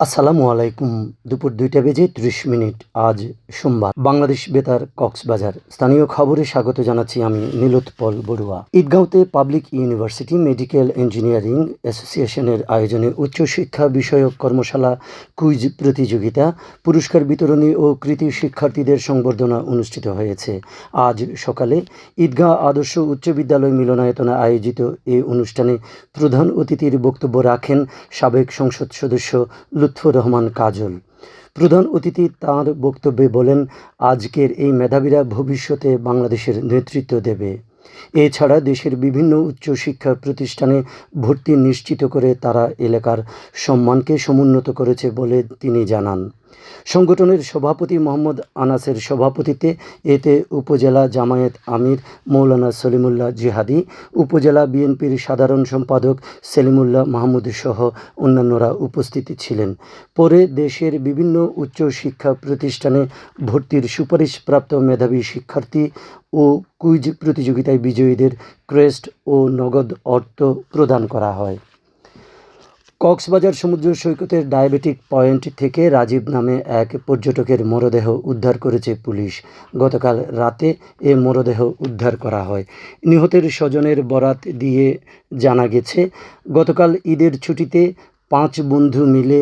আসসালামু আলাইকুম। দুপুর দুইটা বেজে ত্রিশ মিনিট। আজ সোমবার। বাংলাদেশ বেতার কক্সবাজার। স্থানীয় খবরে স্বাগত জানাচ্ছি আমি নীলোৎপল বড়ুয়া। ঈদগাঁওতে পাবলিক ইউনিভার্সিটি মেডিকেল ইঞ্জিনিয়ারিং অ্যাসোসিয়েশনের আয়োজনে উচ্চশিক্ষা বিষয়ক কর্মশালা, কুইজ প্রতিযোগিতা, পুরস্কার বিতরণী ও কৃতি শিক্ষার্থীদের সংবর্ধনা অনুষ্ঠিত হয়েছে। আজ সকালে ঈদগাঁ আদর্শ উচ্চ বিদ্যালয় মিলনায়তনে আয়োজিত এই অনুষ্ঠানে প্রধান অতিথির বক্তব্য রাখেন সাবেক সংসদ সদস্য লুৎফর রহমান কাজল। প্রধান অতিথি তাঁর বক্তব্যে বলেন, আজকের এই মেধাবীরা ভবিষ্যতে বাংলাদেশের নেতৃত্ব দেবে। এছাড়া দেশের বিভিন্ন উচ্চশিক্ষা প্রতিষ্ঠানে ভর্তি নিশ্চিত করে তারা এলাকার সম্মানকে সমুন্নত করেছে বলে তিনি জানান। সংগঠনের সভাপতি মোহাম্মদ আনাসের সভাপতিত্বে এতে উপজেলা জামায়াত আমির মৌলানা সলিমুল্লাহ জিহাদি, উপজেলা বিএনপির সাধারণ সম্পাদক সেলিমুল্লাহ মাহমুদ সহ অন্যান্যরা উপস্থিত ছিলেন। পরে দেশের বিভিন্ন উচ্চশিক্ষা প্রতিষ্ঠানে ভর্তির সুপারিশপ্রাপ্ত মেধাবী শিক্ষার্থী ও কুইজ প্রতিযোগিতায় বিজয়ীদের ক্রেস্ট ও নগদ অর্থ প্রদান করা হয়। কক্সবাজার সমুদ্র সৈকতের ডায়াবেটিক পয়েন্ট থেকে রাজীব নামে এক পর্যটকের মরদেহ উদ্ধার করেছে পুলিশ। গতকাল রাতে এ মরদেহ উদ্ধার করা হয়। নিহতের স্বজনের বরাত দিয়ে জানা গেছে, গতকাল ঈদের ছুটিতে পাঁচ বন্ধু মিলে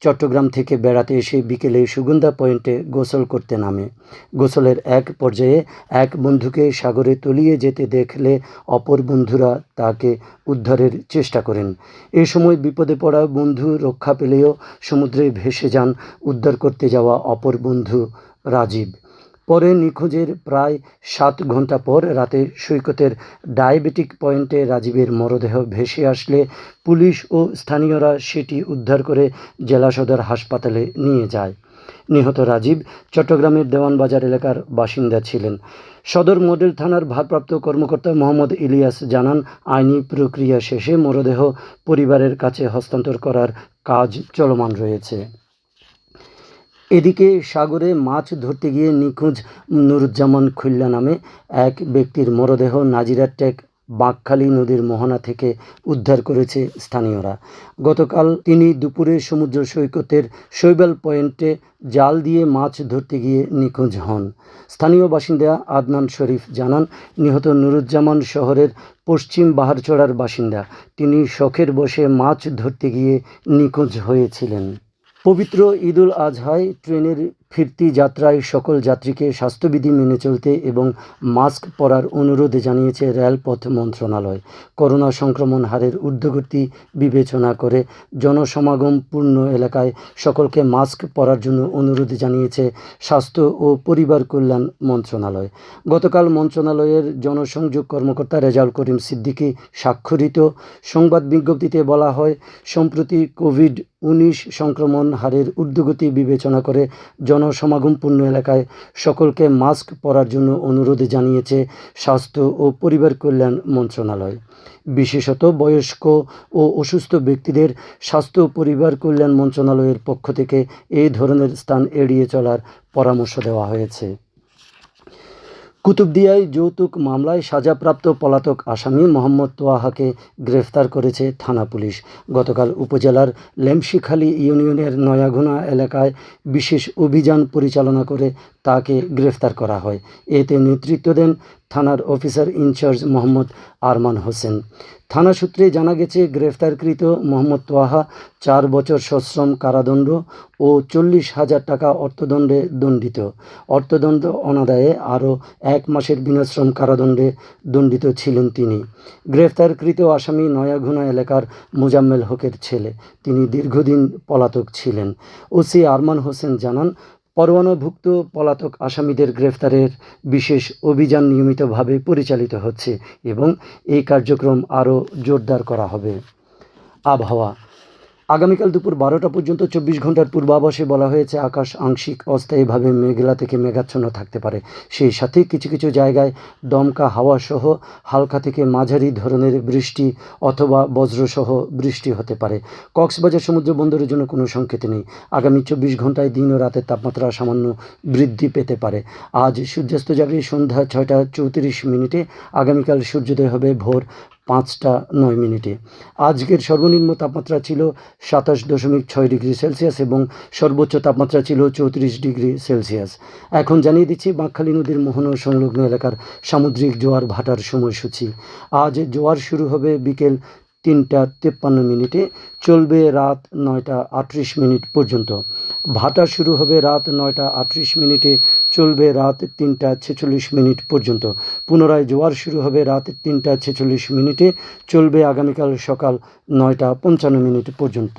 চট্টগ্রাম থেকে বেড়াতে এসে বিকেলে সুগন্ধা পয়েন্টে গোসল করতে নামে। গোসলের এক পর্যায়ে এক বন্ধুকে সাগরে তলিয়ে যেতে দেখলে অপর বন্ধুরা তাকে উদ্ধারের চেষ্টা করেন। এ সময় বিপদে পড়া বন্ধু রক্ষা পেলেও সমুদ্রে ভেসে যান। উদ্ধার করতে যাওয়া অপর বন্ধু রাজীব। পরে নিখোঁজের প্রায় সাত ঘণ্টা পর রাতে সৈকতের ডায়াবেটিক পয়েন্টে রাজীবের মরদেহ ভেসে আসলে পুলিশ ও স্থানীয়রা সেটি উদ্ধার করে জেলা সদর হাসপাতালে নিয়ে যায়। নিহত রাজীব চট্টগ্রামের দেওয়ানবাজার এলাকার বাসিন্দা ছিলেন। সদর মডেল থানার ভারপ্রাপ্ত কর্মকর্তা মোহাম্মদ ইলিয়াস জানান, আইনি প্রক্রিয়া শেষে মরদেহ পরিবারের কাছে হস্তান্তর করার কাজ চলমান রয়েছে। এদিকে সাগরে মাছ ধরতে গিয়ে নিখোঁজ নুরুজ্জামান খুল্লা নামে এক ব্যক্তির মরদেহ নাজিরাটেক বাঁকখালী নদীর মোহনা থেকে উদ্ধার করেছে স্থানীয়রা। গতকাল তিনি দুপুরে সমুদ্র সৈকতের শৈবাল পয়েন্টে জাল দিয়ে মাছ ধরতে গিয়ে নিখোঁজ হন। স্থানীয় বাসিন্দা আদনান শরীফ জানান, নিহত নুরুজ্জামান শহরের পশ্চিম বাহারচড়ার বাসিন্দা। তিনি শখের বসে মাছ ধরতে গিয়ে নিখোঁজ হয়েছিলেন। পবিত্র ঈদুল আজহায় ট্রেনের ফিরতি যাত্রায় সকল যাত্রীকে স্বাস্থ্যবিধি মেনে চলতে এবং মাস্ক পরার অনুরোধ জানিয়েছে রেলপথ মন্ত্রণালয়। করোনা সংক্রমণ হারের ঊর্ধ্বগতি বিবেচনা করে জনসমাগমপূর্ণ এলাকায় সকলকে মাস্ক পরার জন্য অনুরোধ জানিয়েছে স্বাস্থ্য ও পরিবার কল্যাণ মন্ত্রণালয়। গতকাল মন্ত্রণালয়ের জনসংযোগ কর্মকর্তা রেজাউল করিম সিদ্দিকী স্বাক্ষরিত সংবাদ বিজ্ঞপ্তিতে বলা হয়, সম্প্রতি কোভিড উনিশ সংক্রমণ হারের ঊর্ধ্বগতি বিবেচনা করে জনসমাগমপূর্ণ এলাকায় সকলকে মাস্ক পরার জন্য অনুরোধ জানিয়েছে স্বাস্থ্য ও পরিবার কল্যাণ মন্ত্রণালয়। বিশেষত বয়স্ক ও অসুস্থ ব্যক্তিদের স্বাস্থ্য ও পরিবার কল্যাণ মন্ত্রণালয়ের পক্ষ থেকে এই ধরনের স্থান এড়িয়ে চলার পরামর্শ দেওয়া হয়েছে। কুতুবদিয়ায় যৌতুক মামলায় সাজাপ্রাপ্ত পলাতক আসামি মোহাম্মদ তোয়াহাকে গ্রেফতার করেছে থানা পুলিশ। গতকাল উপজেলার লেমশিখালী ইউনিয়নের নয়াঘোনা এলাকায় বিশেষ অভিযান পরিচালনা করে তাকে গ্রেফতার করা হয়। এতে নেতৃত্ব দেন থানার অফিসার ইনচার্জ মোহাম্মদ আরমান হোসেন। থানা সূত্রে জানা গেছে, গ্রেফতারকৃত মোহাম্মদ তোয়াহা চার বছর সশ্রম কারাদণ্ড ও চল্লিশ হাজার টাকা অর্থদণ্ডে দণ্ডিত। অর্থদণ্ড অনাদায়ে আরও এক মাসের বিনাশ্রম কারাদণ্ডে দণ্ডিত ছিলেন তিনি। গ্রেফতারকৃত আসামি নয়াঘুনা এলাকার মোজাম্মেল হকের ছেলে। তিনি দীর্ঘদিন পলাতক ছিলেন। ওসি আরমান হোসেন জানান পরোয়ানাভুক্ত পলাতক আসামিদের গ্রেফতারের বিশেষ অভিযান নিয়মিতভাবে পরিচালিত হচ্ছে এবং এই কার্যক্রম আরও জোরদার করা হবে। আবহাওয়া আগামীকাল দুপুর বারোটা পর্যন্ত চব্বিশ ঘণ্টার পূর্বাভাসে বলা হয়েছে, আকাশ আংশিক অস্থায়ীভাবে মেঘলা থেকে মেঘাচ্ছন্ন থাকতে পারে। সেই সাথে কিছু কিছু জায়গায় দমকা হাওয়া সহ হালকা থেকে মাঝারি ধরনের বৃষ্টি অথবা বজ্রসহ বৃষ্টি হতে পারে। কক্সবাজার সমুদ্র বন্দরের জন্য কোনো সংকেত নেই। আগামী চব্বিশ ঘন্টায় দিন ও রাতের তাপমাত্রা সামান্য বৃদ্ধি পেতে পারে। আজ সূর্যাস্ত যাবে সন্ধ্যা ছয়টা চৌত্রিশ মিনিটে আগামীকাল সূর্যোদয় হবে ভোর পাঁচটা নয় মিনিটে। আজকের সর্বনিম্ন তাপমাত্রা ছিল সাতাশ দশমিক ছয় ডিগ্রি সেলসিয়াস এবং সর্বোচ্চ তাপমাত্রা ছিল চৌত্রিশ ডিগ্রি সেলসিয়াস। এখন জানিয়ে দিচ্ছি, বাঁকখালী নদীর মোহনা সংলগ্ন এলাকার সামুদ্রিক জোয়ার ভাটার সময়সূচি। আজ জোয়ার শুরু হবে বিকেল তিনটা তেপ্পান্ন মিনিটে, চলবে রাত নয়টা আটত্রিশ মিনিট পর্যন্ত। ভাটা শুরু হবে রাত নয়টা আটত্রিশ মিনিটে চলবে রাত তিনটা ছেচল্লিশ মিনিট পর্যন্ত। পুনরায় জোয়ার শুরু হবে রাত তিনটা ছেচল্লিশ মিনিটে। চলবে আগামীকাল সকাল নয়টা পঞ্চান্ন মিনিট পর্যন্ত।